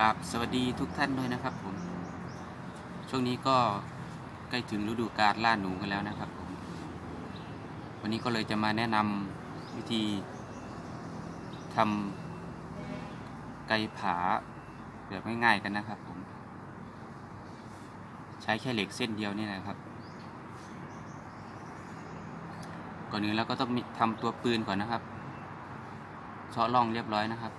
กับสวัสดีทุกท่านด้วยนะครับผม ช่วงนี้ก็ใกล้ถึงฤดูกาลล่าหนูกันแล้วนะครับผม วันนี้ก็เลยจะมาแนะนำวิธีทำไก่ผาแบบง่ายๆกันนะครับผม ใช้แค่เหล็กเส้นเดียวนี่แหละครับ ก่อนอื่นเราก็ต้องทำตัวปืนก่อนนะครับเซาะร่องเรียบร้อยนะครับ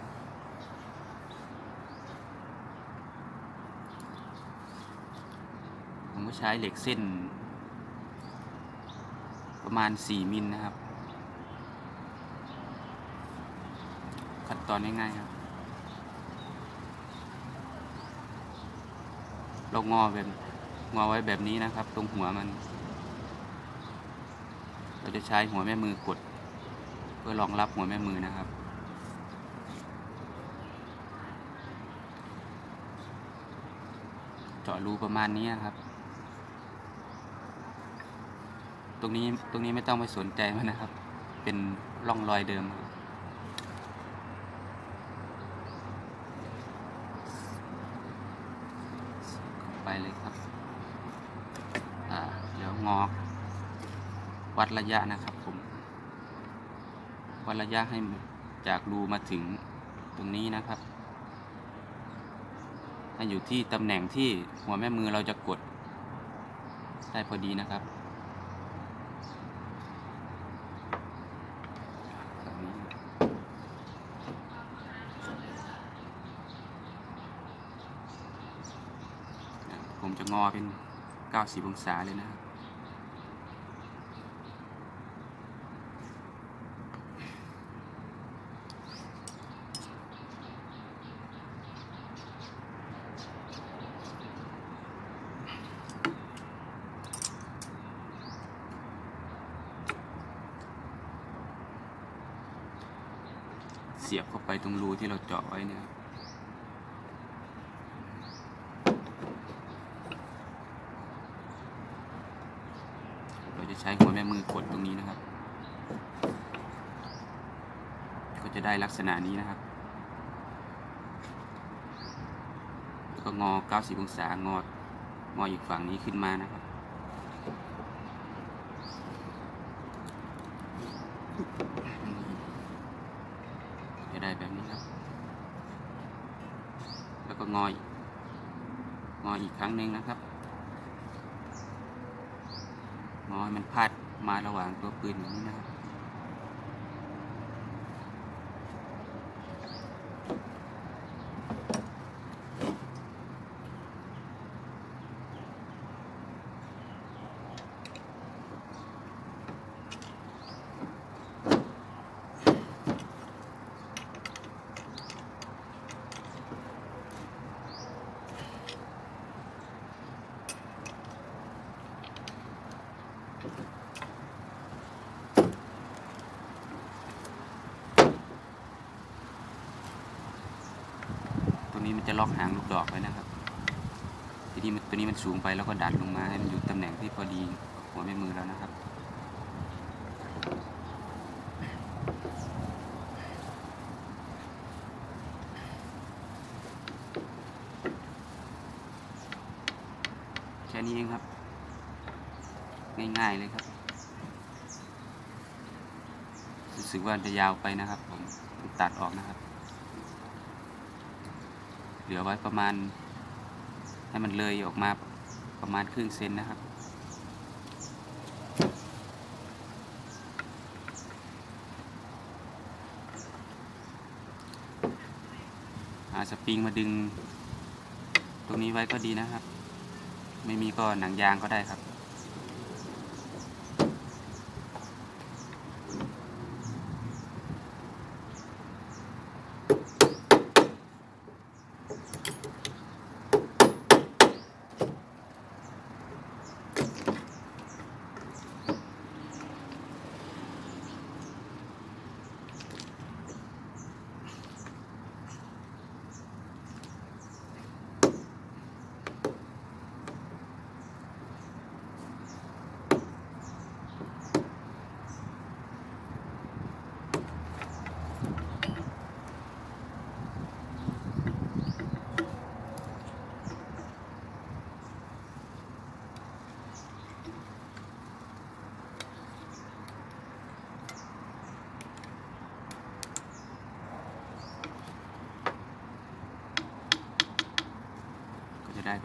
ผมก็ ใช้เหล็กเส้น ประมาณ 4 มิลนะครับ ขั้นตอนง่ายๆครับ เรางอแบบงอไว้แบบนี้นะครับ ตรงหัวมัน เราจะใช้หัวแม่มือกด เพื่อรองรับหัวแม่มือนะครับเจาะรูประมาณนี้นครับ ตรงนี้ตรงนี้ไม่ต้องไปสนใจมันนะครับ เป็นร่องรอยเดิม ไปเลยครับเดี๋ยวงอกวัดระยะนะครับผม วัดระยะให้จากรูมาถึงตรงนี้นะครับให้อยู่ที่ตำแหน่งที่หัวแม่มือเราจะกดได้พอดีนะครับนี้อะผมจะ งอเป็น 90 องศาเลยนะครับเสียบเข้าไปตรงรูที่เราเจาะไว้เนี่ยครับเราจะใช้หัวแม่มือกดตรงนี้นะครับ ก็ จะได้ลักษณะนี้นะครับ แล้วก็งอ 90 องศางอ งออีกฝั่งนี้ขึ้นมานะครับ จะได้แบบนี้ครับ แล้วก็งอยงออีกครั้งหนึ่งนะครับ งอให้มันพาดมาระหว่างตัวปืนอย่างนี้นะครับ นี้มันจะล็อกหางลูกดอกไว้นะครับ ทีนี้มันตัวนี้มันสูงไปแล้วก็ดันลงมาให้มันอยู่ตำแหน่งที่พอดีกับหัวแม่มือแล้วนะครับแค่นี้เองครับ ง่ายๆเลยครับรู้สึกว่าจะยาวไปนะครับ ผมตัดออกนะครับ เหลือไว้ประมาณ ให้มันเลยออกมาประมาณครึ่งเซนนะครับ หาสปริงมาดึง ตรงนี้ไว้ก็ดีนะครับ ไม่มีก็หนังยางก็ได้ครับ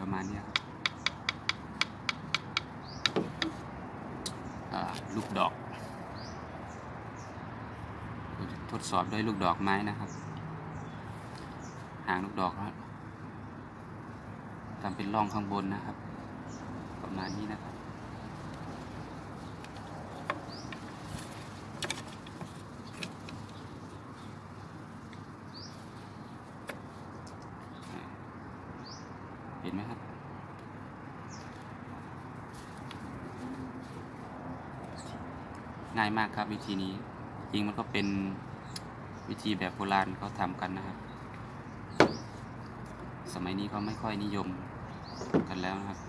ต ประมาณเนี้ยครับอ่าลูกดอกทดสอบด้วยลูกดอกไม้นะครับ หางลูกดอกทำเป็นร่องข้างบนนะครับ ประมาณนี้นะครับ เห็นไหมครับ ง่ายมากครับวิธีนี้ จริงมันก็เป็นวิธีแบบโบราณเขาทำกันนะครับ สมัยนี้เขาไม่ค่อยนิยมกันแล้วนะครับ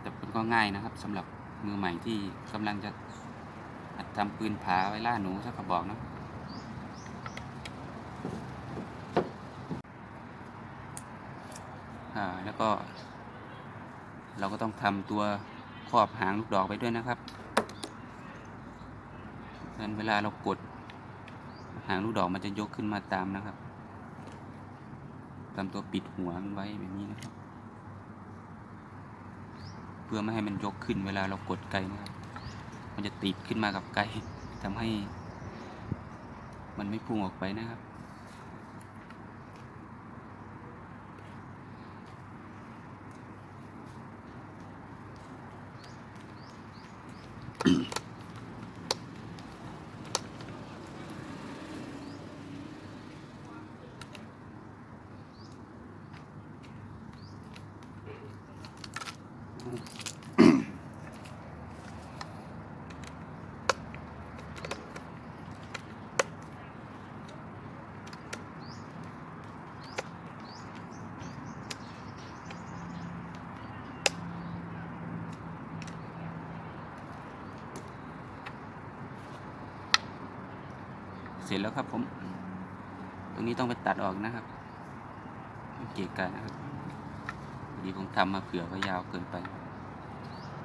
แต่มันก็ง่ายนะครับสำหรับมือใหม่ที่กำลังจะทำปืนผาไว้ล่าหนูสักกระบอกนะ อ่าแล้วก็ เราก็ต้องทำตัวครอบหางลูกดอกไปด้วยนะครับงั้นเวลาเรากด หางลูกดอกมันจะยกขึ้นมาตามนะครับทำตัวปิดหัวมันไว้แบบนี้นะครับ เพื่อไม่ให้มันยกขึ้นเวลาเรากดไกนะครับ มันจะติดขึ้นมากับไกทำให้ มันไม่พุ่งออกไปนะครับ เสร็จแล้วครับผม ตรงนี้ต้องไปตัดออกนะครับไม่เกะกะนะครับ พอดีผมทำมาเผื่อไว้ยาวเกินไป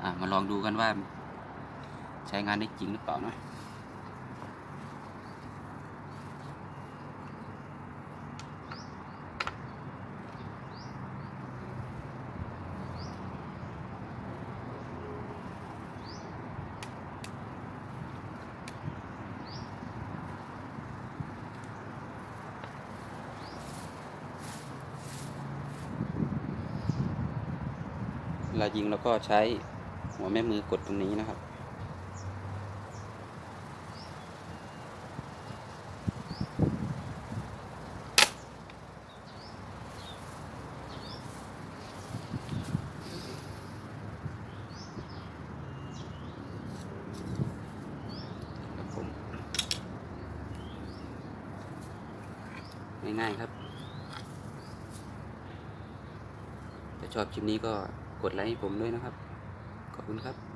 อ่ามาลองดูกันว่า ใช้งานได้จริงหรือเปล่านะ ลายิงเราก็ใช้หัวแม่มือกดตรงนี้นะครับ ง่ายๆครับถ้าชอบคลิปนี้ก็ กดไลค์ให้ผมด้วยนะครับ ขอบคุณครับ